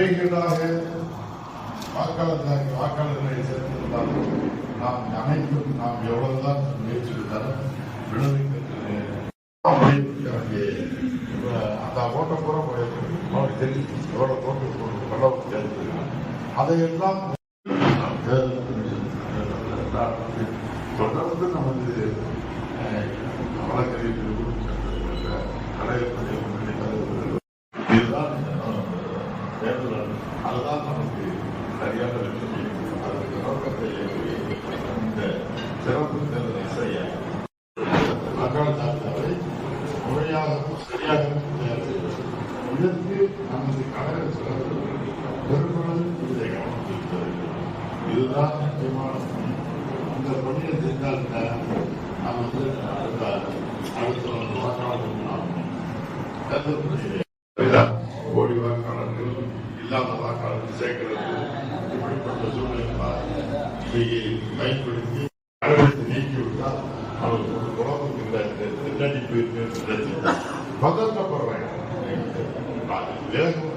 முறைகேடாக வாக்காளர் வாக்காளர்களை சேர்த்திருந்தாலும் நாம் அனைத்தும் நாம் எவ்வளவுதான் முயற்சி எடுத்தாலும் அந்த ஓட்டப்புறம் பூரா அவனுக்கு எவ்வளவு ஓட்டு வெள்ளம் சேர்த்து அதையெல்லாம் தொடர்ந்து நமது வழக்கறிஞர்கள் கலையப்பள்ளி இதுதான் அஹ், அதுதான் நமக்கு சரியாக அதற்கு நோக்கத்தை இந்த சிறப்பு தேர்தலை செய்ய மக்கள் தாழ்ந்தவரை முறையாகவும் சரியாகவும் தயார் இதற்கு நமது கழக சிறப்பு பெருமளவு இதை கவனித்திருக்கிறது இதுதான் முக்கியமான பணி இந்த பணியை செஞ்சால் நாம் வந்து அடுத்த அடுத்த வாக்காளர்கள் நாம் தேர்தல் கோடி வாக்காளர்கள் இல்லாத வாக்காளர்கள் சேர்க்கிறது இப்படிப்பட்ட சூழ்நிலை இதை பயன்படுத்தி அலுவலகத்தை நீக்கிவிட்டால் அவருக்கு ஒரு குழப்பம் இல்லை. திண்ணடிப்பு பதற்றப்படுறாங்க. வேகம்